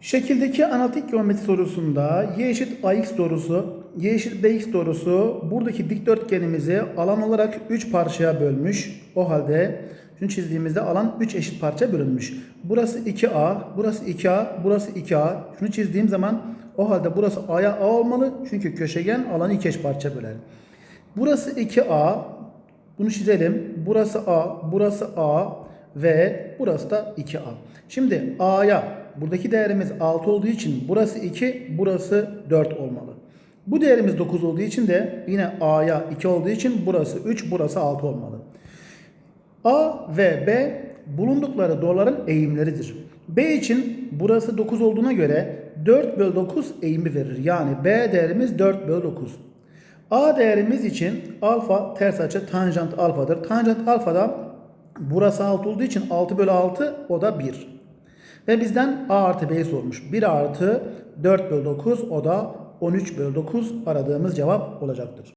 Şekildeki analitik geometri sorusunda y eşit ax doğrusu, y eşit bx doğrusu buradaki dikdörtgenimizi alan olarak 3 parçaya bölmüş. O halde şunu çizdiğimizde alan 3 eşit parça bölünmüş. Burası 2a, burası 2a, burası 2a. Şunu çizdiğim zaman o halde burası a'ya a olmalı. Çünkü köşegen alanı 2 eşit parça böler. Burası 2a. Bunu çizelim. Burası a, burası a ve burası da 2a. Şimdi a'ya buradaki değerimiz 6 olduğu için burası 2, burası 4 olmalı. Bu değerimiz 9 olduğu için de yine a'ya 2 olduğu için burası 3, burası 6 olmalı. A ve B bulundukları doğruların eğimleridir. B için burası 9 olduğuna göre 4 bölü 9 eğimi verir. Yani B değerimiz 4 bölü 9. A değerimiz için alfa ters açı tanjant alfadır. Tanjant alfada burası 6 olduğu için 6 bölü 6 o da 1. Ve bizden A artı B'yi sormuş. 1 artı 4 bölü 9 o da 13 bölü 9 aradığımız cevap olacaktır.